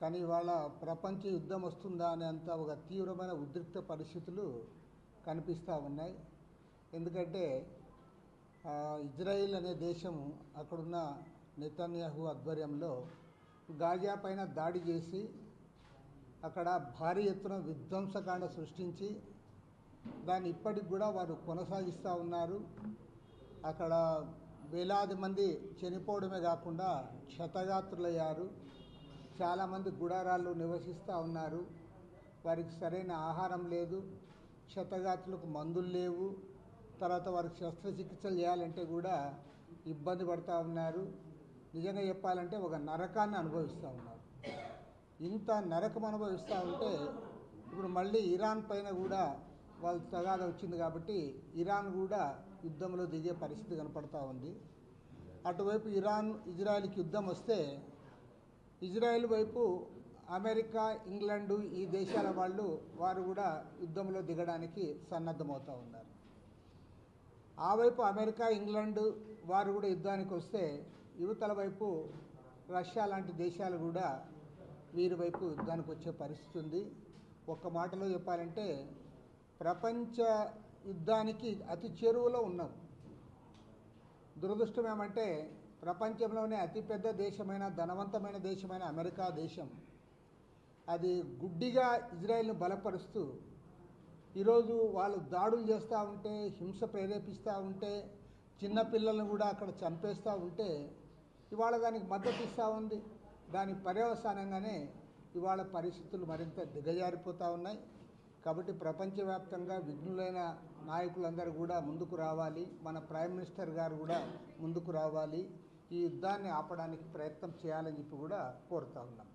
కానీ ఇవాళ ప్రపంచ యుద్ధం వస్తుందా అనేంత ఒక తీవ్రమైన ఉద్రిక్త పరిస్థితులు కనిపిస్తూ ఉన్నాయి. ఎందుకంటే ఇజ్రాయిల్ అనే దేశం అక్కడున్న నెతన్యాహు ఆధ్వర్యంలో గాజా పైన దాడి చేసి అక్కడ భారీ ఎత్తున విధ్వంసకాండ సృష్టించి దాన్ని ఇప్పటికి కూడా వారు కొనసాగిస్తూ ఉన్నారు. అక్కడ వేలాది మంది చనిపోవడమే కాకుండా క్షతగాత్రులయ్యారు. చాలామంది గుడారాల్లో నివసిస్తూ ఉన్నారు. వారికి సరైన ఆహారం లేదు. క్షతగాతులకు మందులు లేవు. తర్వాత వారికి శస్త్రచికిత్సలు చేయాలంటే కూడా ఇబ్బంది పడుతూ ఉన్నారు. నిజంగా చెప్పాలంటే ఒక నరకాన్ని అనుభవిస్తూ ఉన్నారు. ఇంత నరకం అనుభవిస్తూ ఉంటే ఇప్పుడు మళ్ళీ ఇరాన్ పైన కూడా వాళ్ళు తగాద వచ్చింది కాబట్టి ఇరాన్ కూడా యుద్ధంలో దిగే పరిస్థితి కనపడతా ఉంది. అటువైపు ఇరాన్ ఇజ్రాయెల్కి యుద్ధం వస్తే ఇజ్రాయెల్ వైపు అమెరికా ఇంగ్లాండు ఈ దేశాల వాళ్ళు వారు కూడా యుద్ధంలో దిగడానికి సన్నద్ధమవుతూ ఉన్నారు. ఆ వైపు అమెరికా ఇంగ్లాండ్ వారు కూడా యుద్ధానికి వస్తే యువతల వైపు రష్యా లాంటి దేశాలు కూడా వీరి వైపు యుద్ధానికి వచ్చే పరిస్థితి ఉంది. ఒక్క మాటలో చెప్పాలంటే ప్రపంచ యుద్ధానికి అతి చేరువలో ఉన్నాం. దురదృష్టం ఏమంటే ప్రపంచంలోనే అతిపెద్ద దేశమైన ధనవంతమైన దేశమైన అమెరికా దేశం. అది గుడ్డిగా ఇజ్రాయెల్ను బలపరుస్తూ ఈరోజు వాళ్ళు దాడులు చేస్తూ ఉంటే హింస ప్రేరేపిస్తూ ఉంటే చిన్నపిల్లలను కూడా అక్కడ చంపేస్తూ ఉంటే ఇవాళ దానికి మద్దతు ఇస్తూ ఉంది. దాని పర్యవసానంగానే ఇవాళ పరిస్థితులు మరింత దిగజారిపోతూ ఉన్నాయి. కాబట్టి ప్రపంచవ్యాప్తంగా విఘ్నులైన నాయకులందరూ కూడా ముందుకు రావాలి. మన ప్రైమ్ మినిస్టర్ గారు కూడా ముందుకు రావాలి. ఈ యుద్ధాన్ని ఆపడానికి ప్రయత్నం చేయాలని చెప్పి కూడా కోరుతా ఉన్నాం.